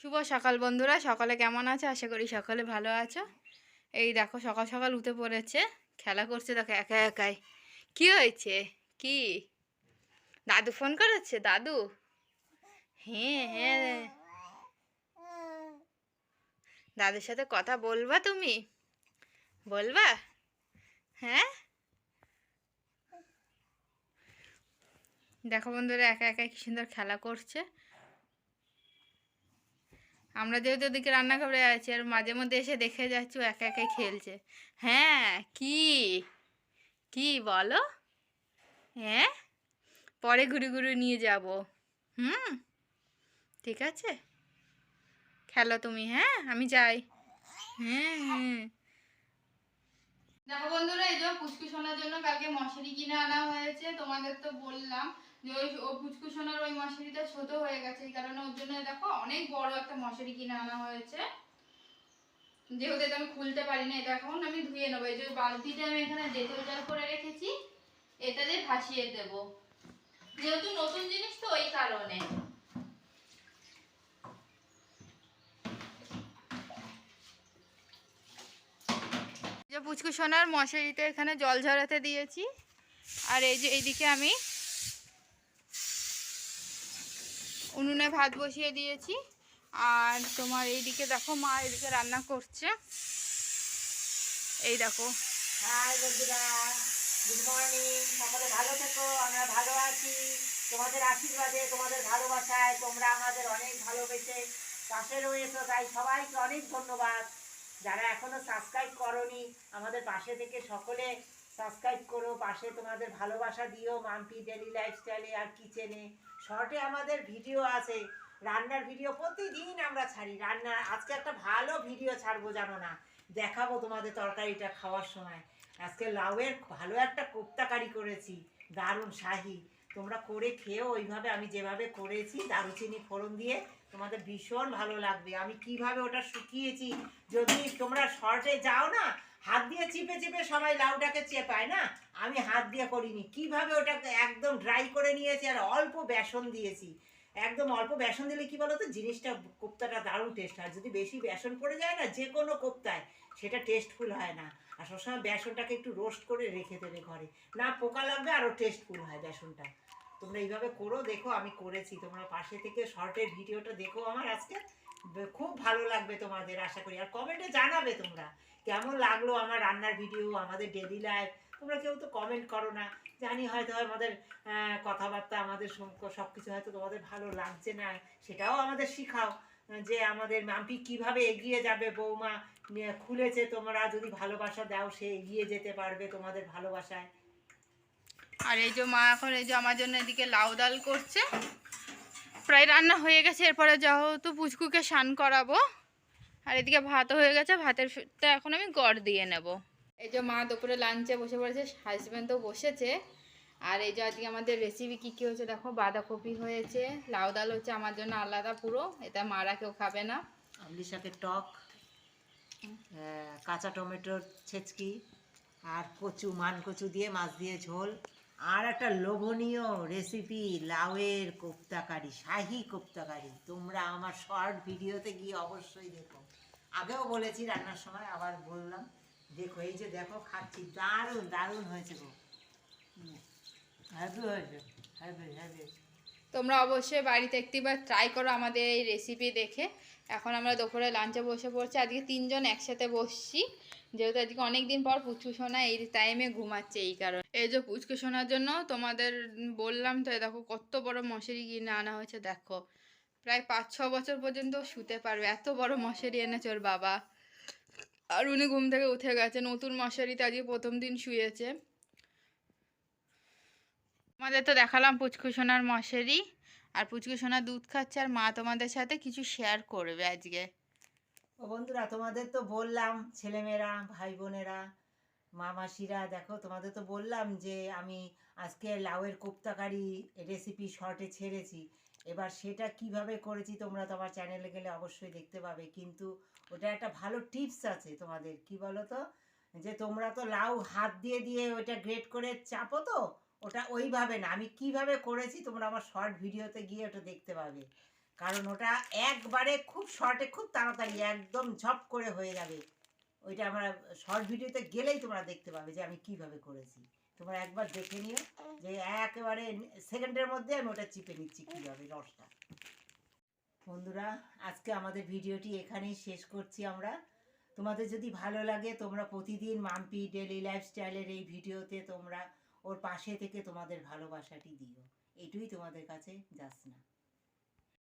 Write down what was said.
শুভ সকাল বন্ধুরা, সকালে কেমন আছে? আশা করি সকালে ভালো আছো। এই দেখো, সকাল সকাল উঠে পড়েছে, খেলা করছে দেখো একা একাই। কি হয়েছে? কি? দাদু ফোন করেছে? দাদু? হ্যাঁ হ্যাঁ। দাদুর সাথে কথা বলবা তুমি? বলবা? হ্যাঁ? দেখো বন্ধুরা, একা একা কি সুন্দর খেলা করছে। আমরা যেহেতু ওদিকে রান্নাঘরে আছি আর মাঝে মধ্যে এসে দেখে যাচ্ছি ও একা একাই খেলছে। হ্যাঁ কি? কি বলো? হ্যাঁ? পরে ঘুরে ঘুরে নিয়ে যাব। হুম? ঠিক আছে? খেলো তুমি হ্যাঁ? আমি যাই। হ্যাঁ হ্যাঁ। দেখো বন্ধুরা, এই যে পুচকু শোনার জন্য কালকে মশারি কিনে আনা হয়েছে, তোমাদের তো বললাম। যে ওই ও পুচকু সোনার ওই মশারিটা ছোট হয়ে গেছে, এই কারণে ওর জন্য দেখো অনেক বড় একটা মশারি কিনে আনা হয়েছে। যেহেতু এটা আমি খুলতে পারি না এটা এখন আমি ধুয়ে নেব। এই যে বালতিতে আমি এখানে ডেটল জল করে রেখেছি, এটা দিয়ে ভাসিয়ে দেব। যেহেতু নতুন জিনিস তো ওই কারণে। পুচকু সোনার মশারিতে এখানে জল ঝরাতে দিয়েছি। আর এই যে এইদিকে আমি উনুনে ভাত বসিয়ে দিয়েছি। আর তোমার এইদিকে দেখো মা এদিকে রান্না করছে। এই দেখো। হাই বন্ধুরা গুড মর্নিং সকলে ভালো থেকো, আমরা ভালো আছি। তোমাদের আশীর্বাদে, তোমাদের ভালোবাসায় তোমরা আমাদের অনেক ভালোবেসে পাশে রয়েছো তাই সবাইকে অনেক ধন্যবাদ। যারা এখনও সাবস্ক্রাইব করনি, আমাদের পাশে থেকে সকলে সাবস্ক্রাইব করো, পাশে তোমাদের ভালোবাসা দিও, মাম্পি ডেলি লাইফস্টাইলে আর কিচেনে শর্টে আমাদের ভিডিও আছে। রান্নার ভিডিও প্রতিদিন আমরা ছাড়ি। রান্না, আজকে একটা ভালো ভিডিও ছাড়বো, জানো না? দেখাবো তোমাদের তরকারিটা খাওয়ার সময়। আজকে লাউয়ের ভালো একটা কোপ্তা কারি করেছি, দারুণ শাহি। তোমরা করে খেয়েও ওইভাবে আমি যেভাবে করেছি, দারুচিনি ফোড়ন দিয়ে তোমাদের ভীষণ ভালো লাগবে। আমি কীভাবে ওটা শুকিয়েছি, যদি তোমরা শর্টে যাও না হাত দিয়ে চিপে চিপে সবাই লাউটাকে চেপায়, না? আমি হাত দিয়ে করিনি। কীভাবে ওটাকে একদম ড্রাই করে নিয়েছি আর অল্প বেসন দিয়েছি? একদম অল্প বেসন দিলে কি বলো তো জিনিসটা কোপ্তাটা দারুণ টেস্ট হয়। যদি বেশি বেসন পড়ে যায় না যে কোনো কোপ্তায়, সেটা টেস্টফুল হয় না। আর সবসময় বেসনটাকে একটু রোস্ট করে রেখে দেবে ঘরে। না, পোকা লাগবে আরও টেস্টফুল হয় বেসনটা। তোমরা এইভাবে করো, দেখো, আমি করেছি। তোমরা পাশে থেকে শর্টের ভিডিওটা দেখো আমার আজকে। খুব ভালো লাগবে তোমাদের, আশা করি। আর কমেন্টে জানাবে তোমরা, কেমন লাগল আমার রান্নার ভিডিও আমাদের ডেলি লাইফ তোমরা কেউ তো কমেন্ট করো না। জানি হয়তো আমাদের কথাবার্তা, আমাদের সব কিছু হয়তো তোমাদের ভালো লাগছে না, সেটাও আমাদের শিখাও, যে আমাদের মাম্পি কীভাবে এগিয়ে যাবে, বৌমা খুলেছে তোমরা, যদি ভালোবাসা দাও, সে এগিয়ে যেতে পারবে তোমাদের ভালোবাসায়। আর এই যে মা এখন, এই যে আমার জন্য এদিকে লাউ ডাল করছে। প্রায় রান্না হয়ে গেছে, এরপরে যেহেতু পুচকুকে স্নান করাবো, আর এদিকে ভাতও হয়ে গেছে, ভাতের এখন আমি গড় দিয়ে নেব। এই যে মা দুপুরে লাঞ্চে বসে পড়েছে হাজব্যান্ড তো বসেছে, আর এই যে আজকে আমাদের রেসিপি কী কী হয়েছে দেখো, বাঁধাকপি হয়েছে, লাউ ডাল হচ্ছে আমার জন্য আলাদা পুরো, এটা মারা কেউ খাবে না। আমলি শাকের টক কাঁচা টমেটোর ছেচকি, আর কচু, মান কচু দিয়ে, মাছ দিয়ে ঝোল। আর একটা লোভনীয় রেসিপি লাউয়ের কোপ্তাকারি, শাহি কোপ্তাকারি। তোমরা আমার শর্ট ভিডিওতে গিয়ে অবশ্যই দেখো। আগেও বলেছি রান্নার সময়, আবার বললাম। দেখো, এই যে দেখো, খাচ্ছি। দারুণ দারুণ হয়েছে গো। হ্যাপি হয়েছে হ্যাপি হ্যাপি তোমরা অবশ্যই বাড়িতে একটিবার ট্রাই করো আমাদের এই রেসিপি দেখে। এখন আমরা দুপুরে লাঞ্চে বসে পড়ছি। আজকে তিনজন একসাথে বসছি। যেহেতু আজকে অনেক দিন পর পুচকু সোনা এই টাইমে ঘুমাচ্ছে এই কারণে। এই যে পুচকু সোনার জন্য তোমাদের বললাম তো দেখো কত বড় মশারি কিনে আনা হয়েছে, দেখো। প্রায় পাঁচ, ছ বছর পর্যন্ত শুতে পারবে। এত বড় মশারি এনেছে ওর বাবা। আর উনি ঘুম থেকে উঠে গেছে। নতুন মশারিতে আজকে প্রথম দিন শুয়েছে। আমাদের তো দেখালাম পুচকু সোনার মশারি, আর পুচকু সোনা দুধ খাচ্ছে, আর মা তোমাদের সাথে কিছু শেয়ার করবে আজকে। ও বন্ধুরা, তোমাদের তো বললাম, ছেলেমেয়েরা ভাই বোনেরা মা মাসিরা দেখো, তোমাদের তো বললাম যে আমি আজকে লাউয়ের কোপ্তাকারি রেসিপি শর্টে ছেড়েছি। এবার সেটা কীভাবে করেছি তোমরা তো আমার চ্যানেলে গেলে অবশ্যই দেখতে পাবে, কিন্তু ওটা একটা ভালো টিপস আছে তোমাদের, কি বলো তো যে তোমরা তো লাউ হাত দিয়ে দিয়ে ওটা গ্রেট করে চাপো তো ওটা ওইভাবে না। আমি কীভাবে করেছি তোমরা আমার শর্ট ভিডিওতে গিয়ে ওটা দেখতে পাবে। কারণ ওটা একবারে খুব শর্টে খুব তাড়াতাড়ি একদম ঝপ করে হয়ে যাবে। ওইটা আমরা শর্ট ভিডিওতে গেলেই তোমরা দেখতে পাবে যে আমি কীভাবে করেছি। তোমরা একবার দেখে নিও যে একেবারে সেকেন্ডের মধ্যে আমি ওটা চিপে নিচ্ছি কীভাবে রসটা বন্ধুরা, আজকে আমাদের ভিডিওটি এখানেই শেষ করছি আমরা। তোমাদের যদি ভালো লাগে তোমরা প্রতিদিন মাম্পি ডেলি লাইফস্টাইলের এই ভিডিওতে তোমরা ওর পাশে থেকে তোমাদের ভালোবাসাটি দিও। এটুই তোমাদের কাছে যাস না।